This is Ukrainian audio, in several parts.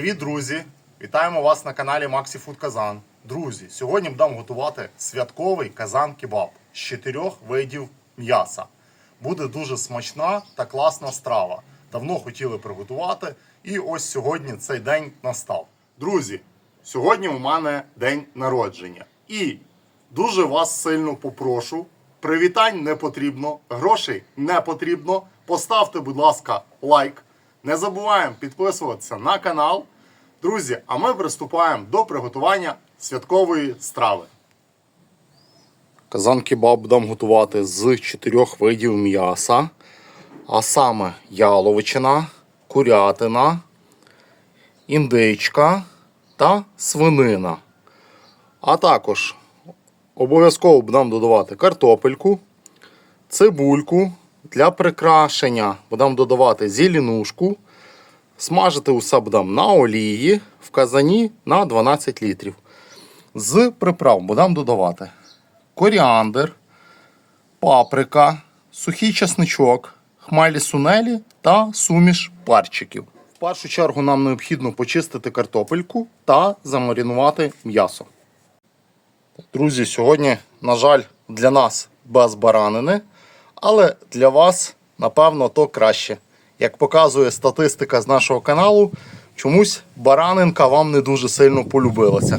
Привіт, друзі! Вітаємо вас на каналі Maxi Food Казан. Друзі, сьогодні будемо готувати святковий казан кебаб з чотирьох видів м'яса. Буде дуже смачна та класна страва. Давно хотіли приготувати, і ось сьогодні цей день настав. Друзі, сьогодні у мене день народження. І дуже вас сильно попрошу. Привітань не потрібно, грошей не потрібно. Поставте, будь ласка, лайк. Не забуваємо підписуватися на канал. Друзі, а ми приступаємо до приготування святкової страви. Казан кебаб будемо готувати з чотирьох видів м'яса, а саме яловичина, курятина, індичка та свинина. А також обов'язково будемо додавати картопельку, цибульку для прикрашення. Будемо додавати зеленушку. Смажити усе будемо на олії в казані на 12 літрів. З приправ будемо додавати коріандр, паприка, сухий чесничок, хмелі сунелі та суміш парчиків. В першу чергу нам необхідно почистити картопельку та замаринувати м'ясо. Друзі, сьогодні, на жаль, для нас без баранини, але для вас, напевно, то краще. Як показує статистика з нашого каналу, чомусь баранинка вам не дуже сильно полюбилася.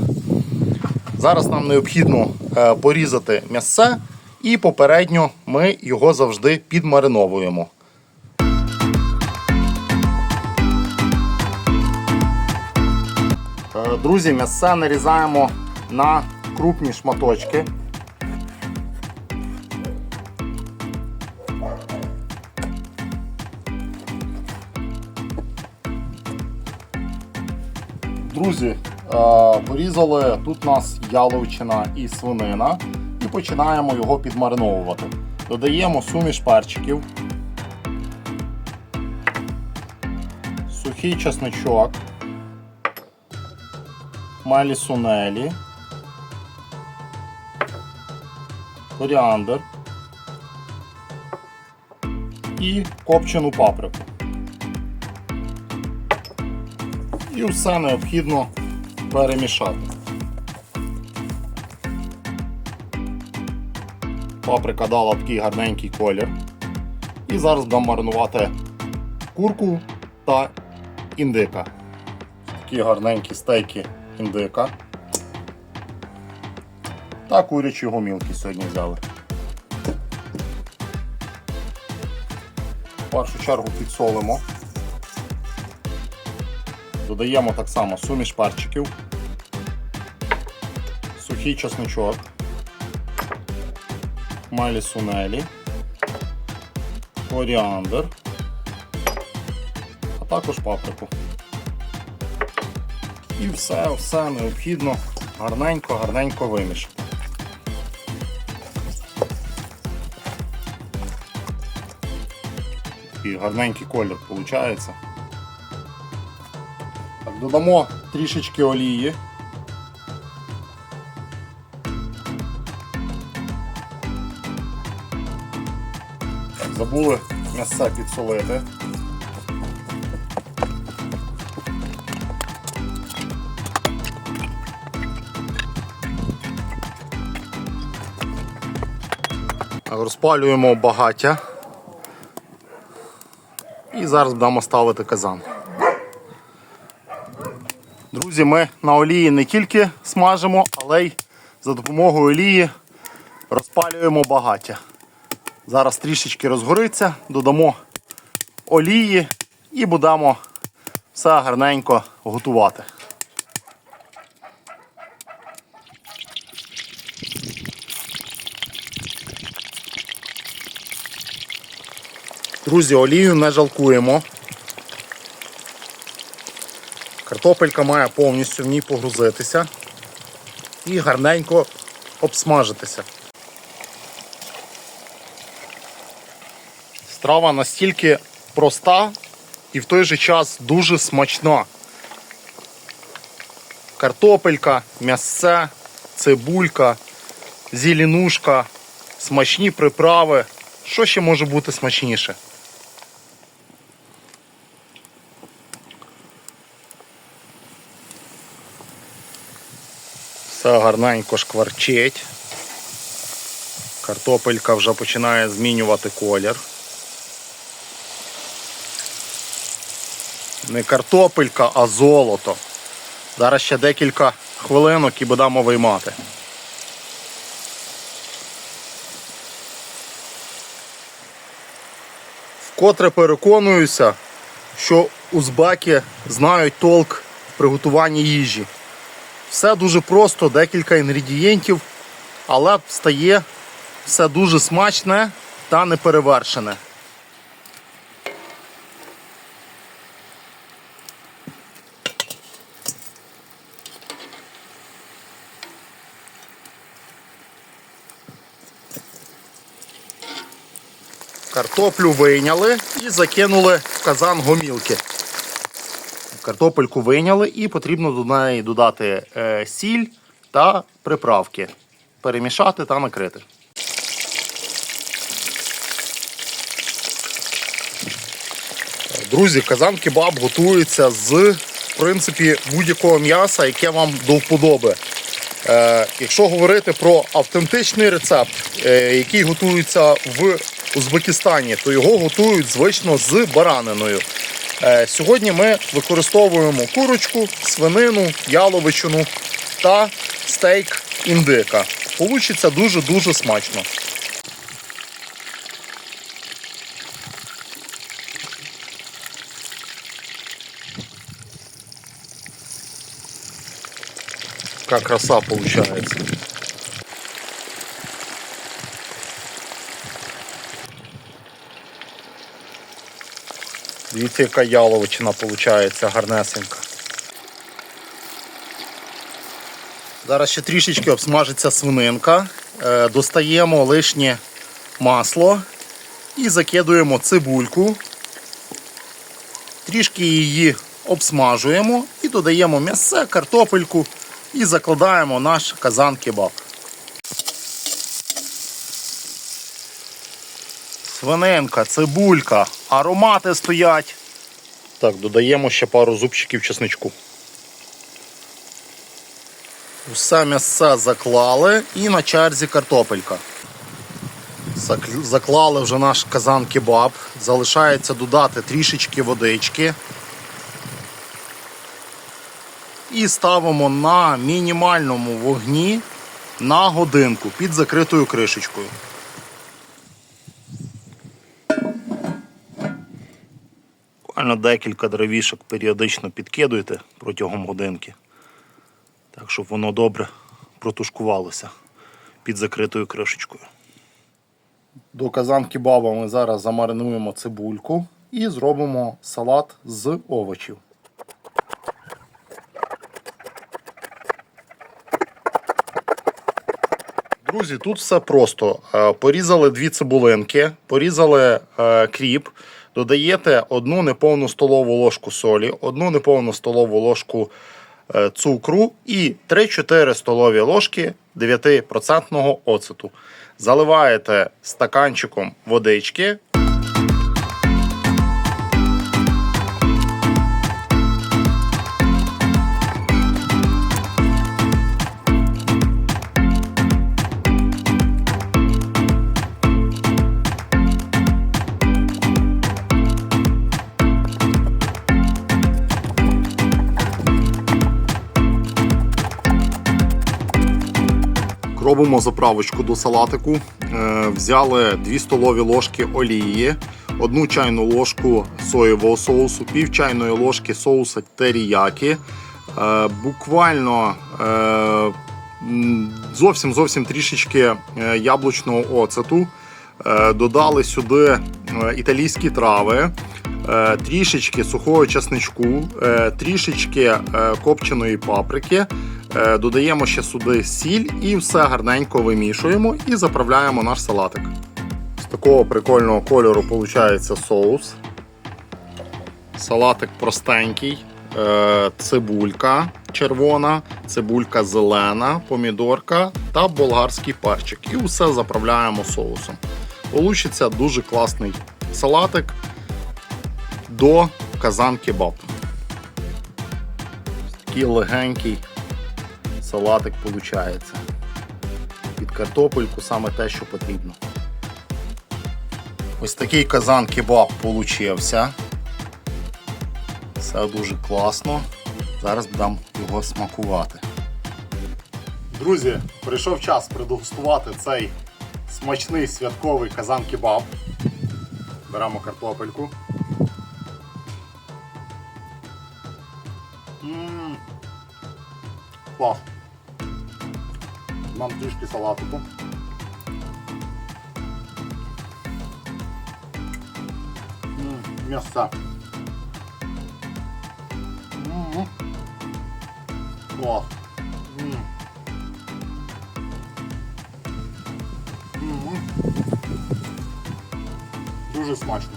Зараз нам необхідно е, порізати м'ясце і попередньо ми його завжди підмариновуємо. Е, Друзі, м'ясце нарізаємо на крупні шматочки. Друзі, е, порізали тут у нас яловичина і свинина. І починаємо його підмариновувати. Додаємо суміш перчиків, сухий чесночок, мелі сунелі, коріандр. І копчену паприку. І все необхідно перемішати. Паприка дала такий гарненький колір. І зараз будемо маринувати курку та індика. Такі гарненькі стейки індика. Та курячі гомілки сьогодні взяли. В першу чергу підсолимо. Додаємо так само суміш перчиків, сухий чесночок, малі сунелі, коріандр, а також паприку. І все, все необхідно гарненько-гарненько вимішати. Такий гарненький колір виходить. Додамо трішечки олії. Забули м'ясце підсолити. Розпалюємо багаття. І зараз будемо ставити казан. Друзі, ми на олії не тільки смажимо, але й за допомогою олії розпалюємо багаття. Зараз трішечки розгориться, додамо олії і будемо все гарненько готувати. Друзі, олію не жалкуємо. Картопелька має повністю в ній погрузитися і гарненько обсмажитися. Страва настільки проста і в той же час дуже смачна. Картопелька, м'ясце, цибулька, зеленушка, смачні приправи. Що ще може бути смачніше? Все гарненько шкварчить. Картопелька вже починає змінювати колір. Не картопелька, а золото. Зараз ще декілька хвилинок і будемо виймати. Вкотре переконуюся, що узбеки знають толк в приготуванні їжі. Все дуже просто, декілька інгредієнтів, але стає все дуже смачне та неперевершене. Картоплю вийняли і закинули в казан гомілки. Картопельку вийняли і потрібно до неї додати е, сіль та приправки. Перемішати та накрити. Друзі, казан кебаб готується з в принципі, будь-якого м'яса, яке вам до вподоби. Е, якщо говорити про автентичний рецепт, е, який готується в Узбекистані, то його готують звично з бараниною. Е, сьогодні ми використовуємо курочку, свинину, яловичину та стейк індика. Получиться дуже-дуже смачно. Какая краса получается. Дивіться, яка яловичина виходить, гарнесенька. Зараз ще трішечки обсмажиться свининка. Е, Достаємо лишнє масло і закидуємо цибульку. Трішки її обсмажуємо і додаємо м'ясо, картопельку і закладаємо наш казан кебаб. Свининка, цибулька, аромати стоять. Так, додаємо ще пару зубчиків чесничку. Усе м'ясо заклали і на черзі картопелька. Заклали вже наш казан кебаб. Залишається додати трішечки водички. І ставимо на мінімальному вогні на годинку під закритою кришечкою. Буквально декілька дровішок періодично підкидуйте протягом годинки, так щоб воно добре протушкувалося під закритою кришечкою. До казанки баба ми зараз замаринуємо цибульку і зробимо салат з овочів. Друзі, тут все просто. Е, Порізали дві цибулинки, порізали е, кріп, додаєте одну неповну столову ложку солі, одну неповну столову ложку е, цукру і 3-4 столові ложки 9% оцету. Заливаєте стаканчиком водички. Робимо заправочку до салатику. Е, Взяли 2 столові ложки олії, 1 чайну ложку соєвого соусу, пів чайної ложки соуса теріякі. Е, Буквально е, зовсім зовсім трішечки яблучного оцету. Додали сюди італійські трави, трішечки сухого часничку, трішечки копченої паприки. Е, Додаємо ще сюди сіль і все гарненько вимішуємо і заправляємо наш салатик. З такого прикольного кольору виходить соус. Салатик простенький, е, цибулька червона, цибулька зелена, помідорка та болгарський перчик. І все заправляємо соусом. Получиться дуже класний салатик до казан кебаб. Такий легенький салатик виходить. Під картопельку саме те, що потрібно. Ось такий казан кебаб получився. Все дуже класно. Зараз будемо його смакувати. Друзі, прийшов час продегустувати цей смачний святковий казан кебаб. Беремо картопельку. М, Клас. Нам трішки салатику. М, М'ясо. М. Клас. Дуже смачно.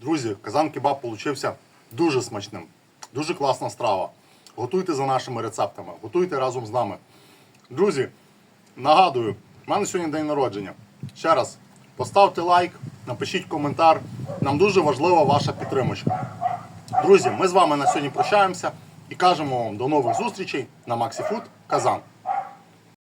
Друзі, казан кебаб получився дуже смачним. Дуже класна страва. Готуйте за нашими рецептами, готуйте разом з нами. Друзі, нагадую, в мене сьогодні день народження. Ще раз, поставте лайк, напишіть коментар. Нам дуже важлива ваша підтримочка. Друзі, ми з вами на сьогодні прощаємося і кажемо вам до нових зустрічей на Maxi Food Казан.